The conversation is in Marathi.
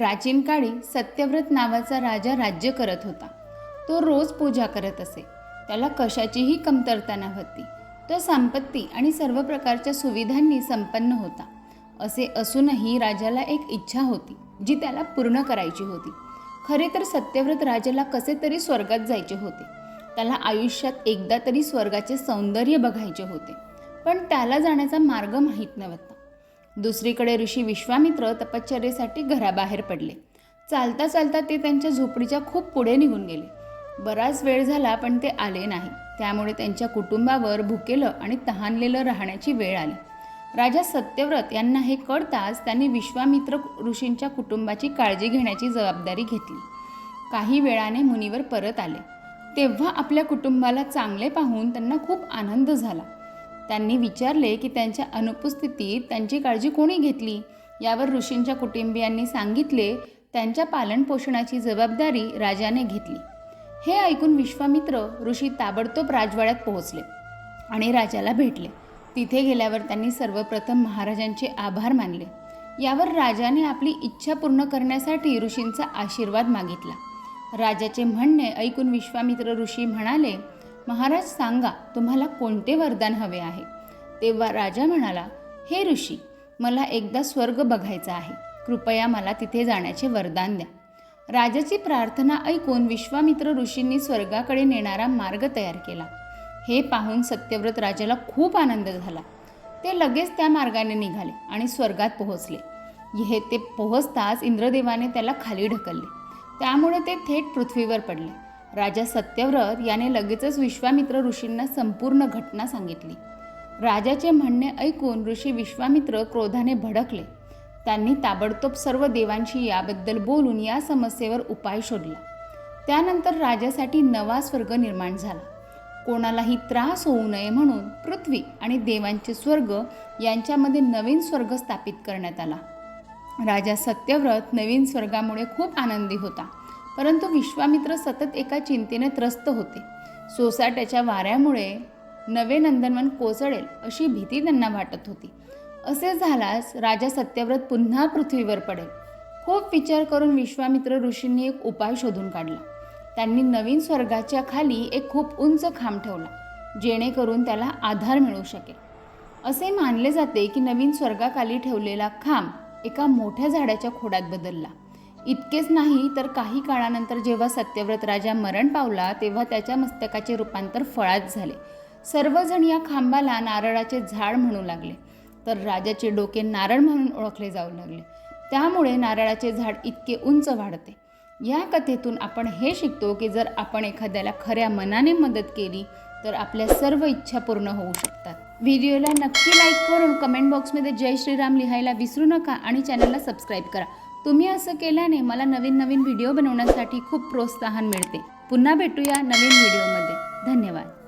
प्राचीन काळी सत्यव्रत नावाचा राजा राज्य करत होता. तो रोज पूजा करत असे. त्याला कशाचीही कमतरता नव्हती. तो संपत्ती आणि सर्व प्रकारच्या सुविधांनी संपन्न होता. असे असूनही राजाला एक इच्छा होती जी त्याला पूर्ण करायची होती. खरे तर सत्यव्रत राजाला कसे तरी स्वर्गात जायचे होते. त्याला आयुष्यात एकदा तरी स्वर्गाचे सौंदर्य बघायचे होते. पण त्याला जाण्याचा मार्ग माहीत नव्हता. दुसरीकडे ऋषी विश्वामित्र तपश्चर्येसाठी घराबाहेर पडले. चालता चालता ते त्यांच्या झोपडीच्या खूप पुढे निघून गेले. बराच वेळ झाला पण ते आले नाही. त्यामुळे त्यांच्या कुटुंबावर भुकेलं आणि तहानलेलं राहण्याची वेळ आली. राजा सत्यव्रत यांना हे कळताच त्यांनी विश्वामित्र ऋषींच्या कुटुंबाची काळजी घेण्याची जबाबदारी घेतली. काही वेळाने मुनीवर परत आले. तेव्हा आपल्या कुटुंबाला चांगले पाहून त्यांना खूप आनंद झाला. त्यांनी विचारले की त्यांच्या अनुपस्थितीत त्यांची काळजी कोणी घेतली? यावर ऋषींच्या कुटुंबियांनी सांगितले त्यांच्या पालनपोषणाची जबाबदारी राजाने घेतली. हे ऐकून विश्वामित्र ऋषी ताबडतोब राजवाड्यात पोहोचले आणि राजाला भेटले. तिथे गेल्यावर त्यांनी सर्वप्रथम महाराजांचे आभार मानले. यावर राजाने आपली इच्छा पूर्ण करण्यासाठी ऋषींचा आशीर्वाद मागितला. राजाचे म्हणणे ऐकून विश्वामित्र ऋषी म्हणाले महाराज सांगा तुम्हाला कोणते वरदान हवे आहे? तेव्हा राजा म्हणाला हे ऋषी मला एकदा स्वर्ग बघायचा आहे. कृपया मला तिथे जाण्याचे वरदान द्या. राजाची प्रार्थना ऐकून विश्वामित्र ऋषींनी स्वर्गाकडे नेणारा मार्ग तयार केला. हे पाहून सत्यव्रत राजाला खूप आनंद झाला. ते लगेच त्या मार्गाने निघाले आणि स्वर्गात पोहोचले. हे ते पोहोचताच इंद्रदेवाने त्याला खाली ढकलले. त्यामुळे ते थेट पृथ्वीवर पडले. राजा सत्यव्रत याने लगेचच विश्वामित्र ऋषींना संपूर्ण घटना सांगितली. राजाचे म्हणणे ऐकून ऋषी विश्वामित्र क्रोधाने भडकले. त्यांनी ताबडतोब सर्व देवांशी याबद्दल बोलून या समस्येवर उपाय शोधला. त्यानंतर राजासाठी नवा स्वर्ग निर्माण झाला. कोणालाही त्रास होऊ नये म्हणून पृथ्वी आणि देवांचे स्वर्ग यांच्यामध्ये नवीन स्वर्ग स्थापित करण्यात आला. राजा सत्यव्रत नवीन स्वर्गामुळे खूप आनंदी होता. परंतु विश्वामित्र सतत एका चिंतेने त्रस्त होते. सोसाट्याच्या वाऱ्यामुळे नवे नंदनवन कोसळेल अशी भीती त्यांना वाटत होती. असे झाल्यास राजा सत्यव्रत पुन्हा पृथ्वीवर पडेल. खूप विचार करून विश्वामित्र ऋषींनी एक उपाय शोधून काढला. त्यांनी नवीन स्वर्गाच्या खाली एक खूप उंच खांब ठेवला जेणेकरून त्याला आधार मिळू शकेल. असे मानले जाते की नवीन स्वर्गाखाली ठेवलेला खांब एका मोठ्या झाडाच्या खोडात बदलला. इतकेच नाही तर काही काळानंतर जेव्हा सत्यव्रत राजा मरण पावला तेव्हा त्याच्या मस्तकाचे रूपांतर फळात झाले. सर्वजण या खांबाला नारळाचे झाड म्हणू लागले. तर राजाचे डोके नारळ म्हणून ओळखले जाऊ लागले. त्यामुळे नारळाचे झाड इतके उंच वाढते. या कथेतून आपण हे शिकतो की जर आपण एखाद्याला खऱ्या मनाने मदत केली तर आपल्या सर्व इच्छा पूर्ण होऊ शकतात. व्हिडिओला नक्की लाईक करून कमेंट बॉक्समध्ये जय श्रीराम लिहायला विसरू नका आणि चॅनलला सबस्क्राईब करा. तुम्ही असं केल्याने मला नवीन नवीन व्हिडिओ बनवण्यासाठी खूप प्रोत्साहन मिळते. पुन्हा भेटूया नवीन व्हिडिओमध्ये. धन्यवाद.